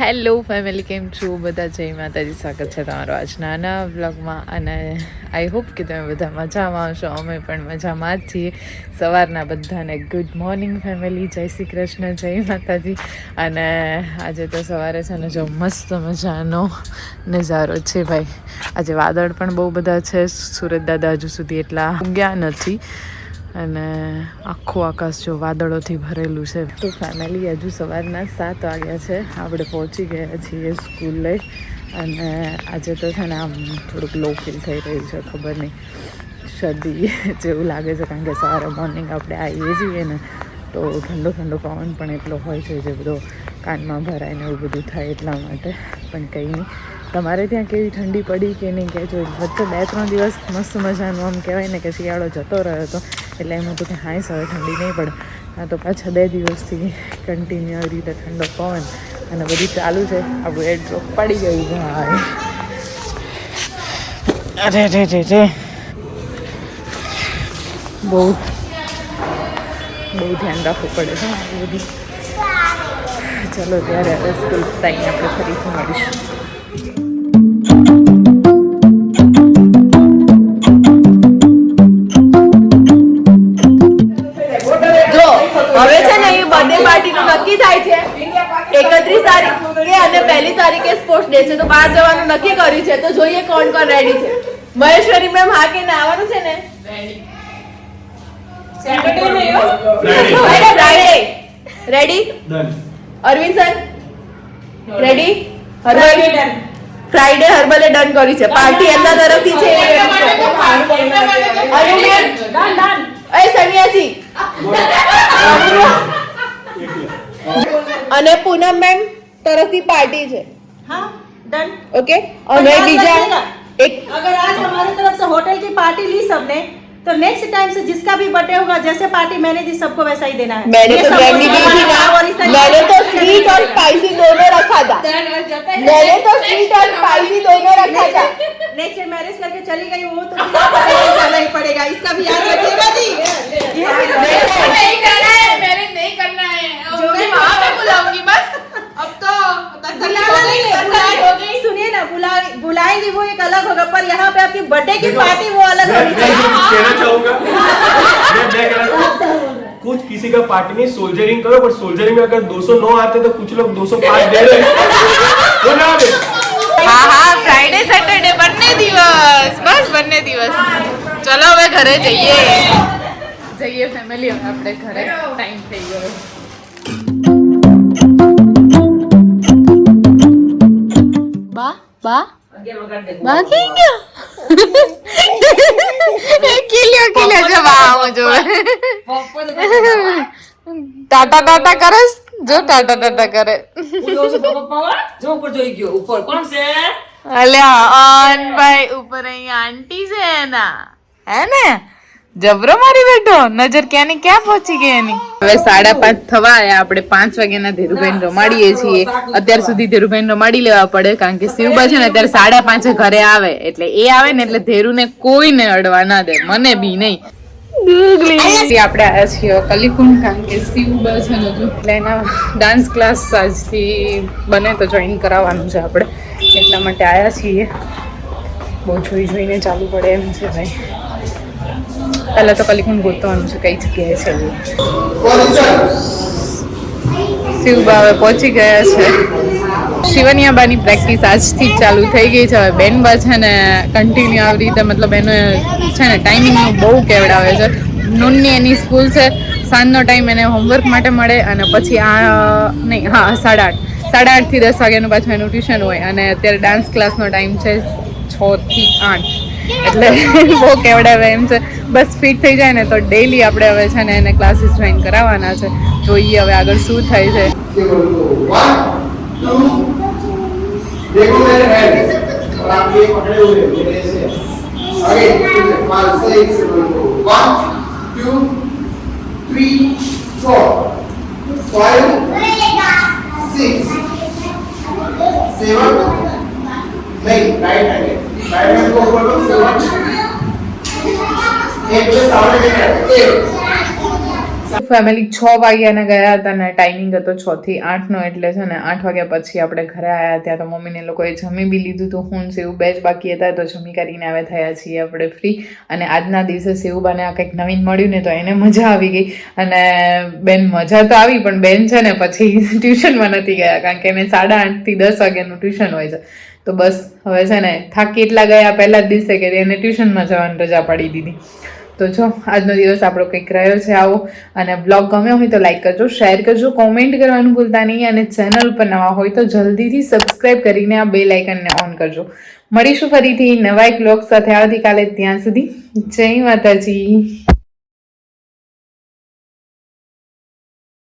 Hello family કેમ છો? બધા જય માતાજી. સ્વાગત છે તમારો આજના નાના વ્લોગમાં અને આઈ હોપ કે તમે બધા મજામાં હશો. અમે પણ મજામાં જ છીએ. સવારના બધાને ગુડ મોર્નિંગ ફેમિલી જય શ્રી કૃષ્ણ, જય માતાજી. અને આજે તો સવારે છે ને જો મસ્ત મજાનો નજારો છે ભાઈ. આજે વાદળ પણ બહુ બધા છે. સુરત દાદા હજુ સુધી એટલા ઉગ્યા નથી. અને આખું આકાશ જો વાદળોથી ભરેલું છે. તો ફેમિલી હજુ સવારના સાત વાગ્યા છે. આપણે પહોંચી ગયા છીએ સ્કૂલે. અને આજે તો છે ને આમ થોડુંક લો ફીલ થઈ રહ્યું છે, ખબર નહીં. શરદી જેવું લાગે છે, કારણ કે સવારે મોર્નિંગ આપણે આવીએ છીએ ને, તો ઠંડો ઠંડો પવન પણ એટલો હોય છે જે બધો કાનમાં ભરાય ને એવું બધું થાય એટલા માટે. પણ કંઈ નહીં. તમારે ત્યાં કેવી ઠંડી પડી કે નહીં કે જો વચ્ચે બે ત્રણ દિવસ મસ્ત મજાનું આમ કહેવાય ને કે શિયાળો જતો રહ્યો હતો, એટલે એમ હતું કે હાય હવે ઠંડી નહીં પડે. આ તો પાછા બે દિવસથી કન્ટિન્યુ આવી રીતે ઠંડો પવન અને બધું ચાલુ છે. આપણું એડ્રોપ પડી ગયું ભાઈ અરે રે રે રે બહુ બહુ ધ્યાન રાખવું પડે છે બધું. ચલો, ત્યારે હવે સ્કૂલ ટાઈમ આપણે ફરીથી મળીશું. બર્થડે પાર્ટીનું નક્કી થાય છે. એકત્રીસ તારીખે અને પહેલી તારીખે સ્પોર્ટ્સ ડે છે. તો બહાર જવાનું નક્કી કર્યું છે. તો જોઈએ કોણ કોણ રેડી છે. મહેશ્વરી મેમ હા કે ના? આવવાનું છે ને? Ready Arvind sir ready herbal Friday હર્બલે done કર્યું છે. પાર્ટી એમના તરફથી છે. અરવિંદ એ સન્યાસી. અને પૂનમ મેમ તરફથી પાર્ટી છે हाँ डन ઓકે અને याद બીજા रखिएगा, એક अगर आज हमारी तरफ से होटल की पार्टी ली सबने तो नेक्स्ट टाइम से जिसका भी बर्थडे होगा जैसे पार्टी मैंने दी सबको वैसा ही देना है मैंने ये तो समोसा ब्रांडी दी थी बनाना और इस ना तरीके मैंने से- तो स्वीट और स्पाइसी दोनों रखा था मैंने तो स्वीट और स्पाइसी दोनों रखा था नेक्स्ट ईयर मैरिज करके चली गई वो तो दस साल बुलाना हो गई, नहीं है, दस साल हो गई बुला- सुनिए ना बुला बुलाएंगे वो एक अलग होगा पर यहाँ पे आपकी बर्थडे की देखो, पार्टी वो अलग मैं होनी मैं चाहिए कुछ कहना चाहूंगा मैं मैं कहना चाहूंगा कुछ किसी का पार्टी में सोल्जरिंग करो पर सोल्जरिंग में अगर 209 आते तो कुछ लोग 205 दे रहे हैं वो ना दे હા હા ફ્રાઈડે સેટરડે બંને દિવસ બસ બંને દિવસ ચલો હવે ઘરે જઈએ જઈએ ફેમિલી હવે આપણે ઘરે ટાઈમ થઈ ગયો બા બા બા કે ગયો કિલ્યો કિલ્યો જો બા આવો જો ટાટા ટાટા કરસ જો ટાટા ટાટા કરે જો ઉપર જોઈ ગયો ઉપર કોણ છે અલ્યા અન ભાઈ ઉપર અહીંયા આંટી છે એના હે ને જબરો મારી બેઠો? નજર ક્યાં ની ક્યાં પહોંચી ગઈ એની? હવે સાડા પાંચ થવા આવ્યા આપણે પાંચ વાગ્યાના ધીરુભાઈ રમાડીએ છીએ. અત્યાર સુધી ધીરુભાઈ રમાડી લેવા પડે કારણ કે શિવબા છે ને અત્યારે સાડા પાંચે ઘરે આવે. એટલે એ આવે ને એટલે ધીરુને કોઈને અડવા ના દે. મને બી નહીં. આપણે આવ્યા છીએ કલીકુંડ કારણ કે શિવબા છે ને એટલે એના ડાન્સ ક્લાસ આજથી બને તો જોઈન કરાવવાનું છે આપણે. એટલા માટે આવ્યા છીએ. બહુ જોઈ જોઈને ચાલુ પડે એમ છે ભાઈ. પહેલાં તો કલીકુંડ ગોતવાનું છે, કઈ જગ્યાએ છે શિવબા હવે પહોંચી ગયા છે. શિવનિયાબાની પ્રેક્ટિસ આજથી જ ચાલુ થઈ ગઈ છે. હવે બેનબા છે ને કન્ટિન્યુ આવી રીતે મતલબ એને છે ને ટાઈમિંગનું બહુ કેવડાવે છે. નૂનની એની સ્કૂલ છે. સાંજનો ટાઈમ એને હોમવર્ક માટે મળે અને પછી આ, નહીં, હા, સાડા આઠ. સાડા આઠથી દસ વાગ્યાનું પાછું એનું ટ્યુશન હોય અને અત્યારે ડાન્સ ક્લાસનો ટાઈમ છે છ થી આઠ. એટલે બહુ કેવડાવે એમ છે બસ ફિટ થઈ જાય ને તો ડેઈલી આપણે હવે છે ને એને ક્લાસીસ જોઈન કરાવવાના છે જોઈએ હવે આગળ શું થાય છે देखो मेरे हैंड और आप ये पकड़े हुए हो मेरे से आगे पांच six one two three four five six seven नहीं राइट हैंड राइट हैंड को ऊपर लो सेवन एक पे सामने लेके आओ एक ફેમિલી છ વાગ્યાના ગયા હતા ને ટાઈમિંગ હતો છ થી આઠ નો એટલે છે ને આઠ વાગ્યા પછી આપણે ઘરે આવ્યા ત્યાં તો મમ્મીને લોકોએ જમી બી લીધું તો હું સેવ બે જ બાકી હતા તો જમી કરીને હવે થયા છીએ આપણે ફ્રી અને આજના દિવસે સેવબાને આ કંઈક નવીન મળ્યું ને તો એને મજા આવી ગઈ અને બેન મજા તો આવી પણ બેન છે ને પછી ટ્યુશનમાં નથી ગયા કારણ કે એને સાડા આઠથી દસ વાગ્યાનું ટ્યુશન હોય છે તો બસ, હવે છે ને, થાકી એટલા ગયા પહેલા જ દિવસે કે એને ટ્યુશનમાં જવાની રજા પાડી દીધી. તો જો, આજનો દિવસ આપણો કંઈક રહ્યો છે આવો. અને બ્લોગ ગમ્યો હોય તો લાઈક કરજો, શેર કરજો, કોમેન્ટ કરવાનું ભૂલતા નહીં. અને ચેનલ પર નવા હોય તો જલ્દીથી સબસ્ક્રાઈબ કરીને આ બે લાઇકનને ઓન કરજો. મળીશું ફરીથી નવા એક બ્લોગ સાથે આવતીકાલે ત્યાં સુધી. જય માતાજી.